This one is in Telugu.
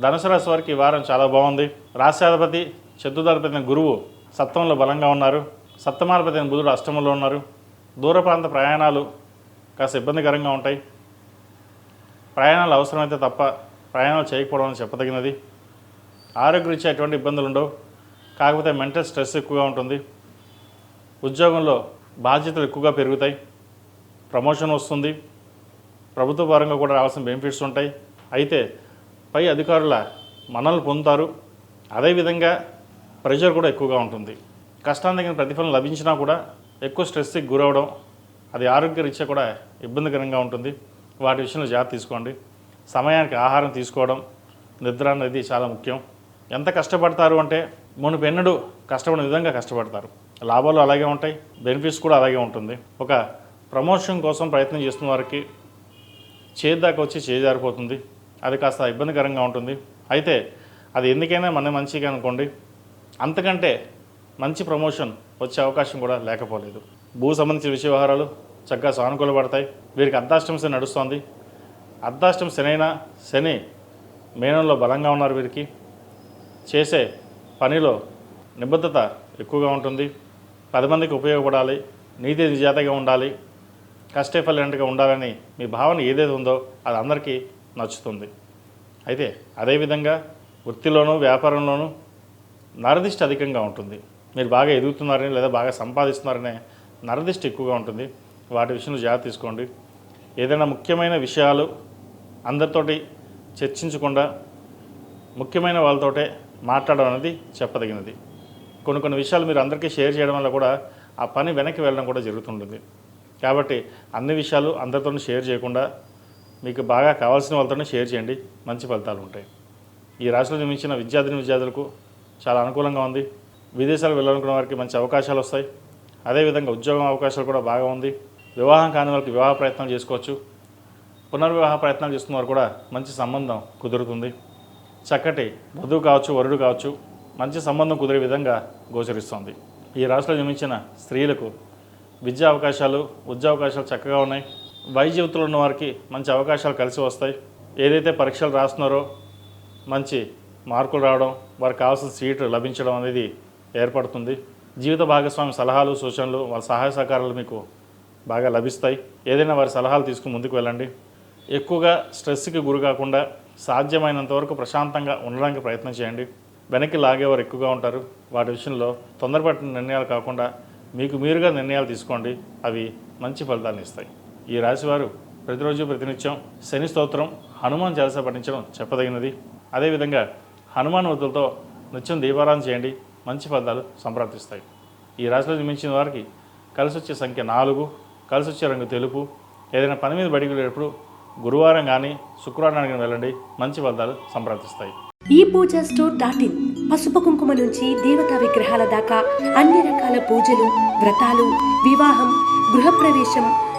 ధనుసు రాశి వారికి ఈ వారం చాలా బాగుంది. రాష్ట్రాధిపతి చతుర్థాధిపతి గురువు సప్తంలో బలంగా ఉన్నారు. సప్తమాధిపతి బుధుడు అష్టమంలో ఉన్నారు. దూర ప్రాంత ప్రయాణాలు కాస్త ఇబ్బందికరంగా ఉంటాయి. ప్రయాణాలు అవసరమైతే తప్ప ప్రయాణాలు చేయకపోవడం అని చెప్పదగినది. ఆరోగ్యరీత్యా ఎటువంటి ఇబ్బందులు ఉండవు. కాకపోతే మెంటల్ స్ట్రెస్ ఎక్కువగా ఉంటుంది. ఉద్యోగంలో బాధ్యతలు ఎక్కువగా పెరుగుతాయి. ప్రమోషన్ వస్తుంది. ప్రభుత్వ పరంగా కూడా రావాల్సిన బెనిఫిట్స్ ఉంటాయి. అయితే పై అధికారుల మనల్ని పొందుతారు. అదేవిధంగా ప్రెషర్ కూడా ఎక్కువగా ఉంటుంది. కష్టానికి ప్రతిఫలం లభించినా కూడా ఎక్కువ స్ట్రెస్కి గురవడం అది ఆరోగ్యరీత్యా కూడా ఇబ్బందికరంగా ఉంటుంది. వాటి విషయంలో జాగ్రత్త తీసుకోండి. సమయానికి ఆహారం తీసుకోవడం నిద్ర అనేది చాలా ముఖ్యం. ఎంత కష్టపడతారు అంటే మునుపు ఎన్నడూ కష్టపడిన విధంగా కష్టపడతారు. లాభాలు అలాగే ఉంటాయి బెనిఫిట్స్ కూడా అలాగే ఉంటుంది. ఒక ప్రమోషన్ కోసం ప్రయత్నం చేస్తున్న వారికి చేద్దాకా వచ్చి చేజారిపోతుంది. అది కాస్త ఇబ్బందికరంగా ఉంటుంది. అయితే అది ఎందుకైనా మన మంచిగా అనుకోండి. అంతకంటే మంచి ప్రమోషన్ వచ్చే అవకాశం కూడా లేకపోలేదు. భూ సంబంధించిన విషయ వ్యవహారాలు చక్కగా సానుకూల పడతాయి. వీరికి అర్ధాష్టం శని నడుస్తుంది. అర్ధాష్టం శని శని మేనంలో బలంగా ఉన్నారు వీరికి. చేసే పనిలో నిబద్ధత ఎక్కువగా ఉంటుంది. పది మందికి ఉపయోగపడాలి. నీతి నిజాతగా ఉండాలి. కష్టే ఉండాలని మీ భావన ఏదైతే ఉందో అది అందరికీ నచ్చుతుంది. అయితే అదేవిధంగా వృత్తిలోనూ వ్యాపారంలోనూ నరదిష్టి అధికంగా ఉంటుంది. మీరు బాగా ఎదుగుతున్నారని లేదా బాగా సంపాదిస్తున్నారనే నరదిష్టి ఎక్కువగా ఉంటుంది. వాటి విషయంలో జాగ్రత్త తీసుకోండి. ఏదైనా ముఖ్యమైన విషయాలు అందరితోటి చర్చించకుండా ముఖ్యమైన వాళ్ళతోటే మాట్లాడడం అనేది చెప్పదగినది. కొన్ని కొన్ని విషయాలు మీరు అందరికీ షేర్ చేయడం వల్ల కూడా ఆ పని వెనక్కి వెళ్ళడం కూడా జరుగుతుంటుంది. కాబట్టి అన్ని విషయాలు అందరితో షేర్ చేయకుండా మీకు బాగా కావాల్సిన వాళ్ళతోనే షేర్ చేయండి. మంచి ఫలితాలు ఉంటాయి. ఈ రాశిలో జన్మించిన విద్యార్థిని విద్యార్థులకు చాలా అనుకూలంగా ఉంది. విదేశాలకు వెళ్ళాలనుకున్న వారికి మంచి అవకాశాలు వస్తాయి. అదేవిధంగా ఉద్యోగం అవకాశాలు కూడా బాగా ఉంది. వివాహం కాని వారికి వివాహ ప్రయత్నాలు చేసుకోవచ్చు. పునర్వివాహ ప్రయత్నాలు చేస్తున్న వారు కూడా మంచి సంబంధం కుదురుతుంది. చక్కటి వధువు కావచ్చు వరుడు కావచ్చు మంచి సంబంధం కుదిరే విధంగా గోచరిస్తుంది. ఈ రాశిలో జన్మించిన స్త్రీలకు విద్యా అవకాశాలు ఉద్యోగ అవకాశాలు చక్కగా ఉన్నాయి. వైద్య ఉన్న వారికి మంచి అవకాశాలు కలిసి వస్తాయి. ఏదైతే పరీక్షలు రాస్తున్నారో మంచి మార్కులు రావడం వారికి కావాల్సిన సీటు లభించడం అనేది ఏర్పడుతుంది. జీవిత భాగస్వామి సలహాలు సూచనలు వాళ్ళ సహాయ సహకారాలు మీకు బాగా లభిస్తాయి. ఏదైనా వారి సలహాలు తీసుకుని ముందుకు వెళ్ళండి. ఎక్కువగా స్ట్రెస్కి గురి కాకుండా సాధ్యమైనంత వరకు ప్రశాంతంగా ఉండడానికి ప్రయత్నం చేయండి. వెనక్కి లాగేవారు ఎక్కువగా ఉంటారు. వాటి విషయంలో తొందరపడిన నిర్ణయాలు కాకుండా మీకు మీరుగా నిర్ణయాలు తీసుకోండి. అవి మంచి ఫలితాన్ని ఇస్తాయి. ఈ రాశివారు ప్రతిరోజు ప్రతినిత్యం శని స్తోత్రం హనుమాన్ చాలస పఠించడం చెప్పదగినది. అదేవిధంగా హనుమాన్ వృద్ధులతో నిత్యం దీపారాధన చేయండి. మంచి ఫలితాలు సంప్రాప్తిస్తాయి. ఈ రాశిలో జన్మించిన వారికి కలిసి వచ్చే సంఖ్య నాలుగు కలిసి వచ్చే రంగు తెలుపు. ఏదైనా పని మీద బడికి వెళ్ళేటప్పుడు గురువారం కానీ శుక్రవారం కానీ వెళ్ళండి. మంచి ఫలితాలు సంప్రాప్తిస్తాయి. ఈ పూజ స్టోర్ డాట్ ఇన్ పసుపు కుంకుమ నుంచి దేవతా విగ్రహాల దాకా అన్ని రకాల పూజలు వ్రతాలు వివాహం గృహప్రవేశం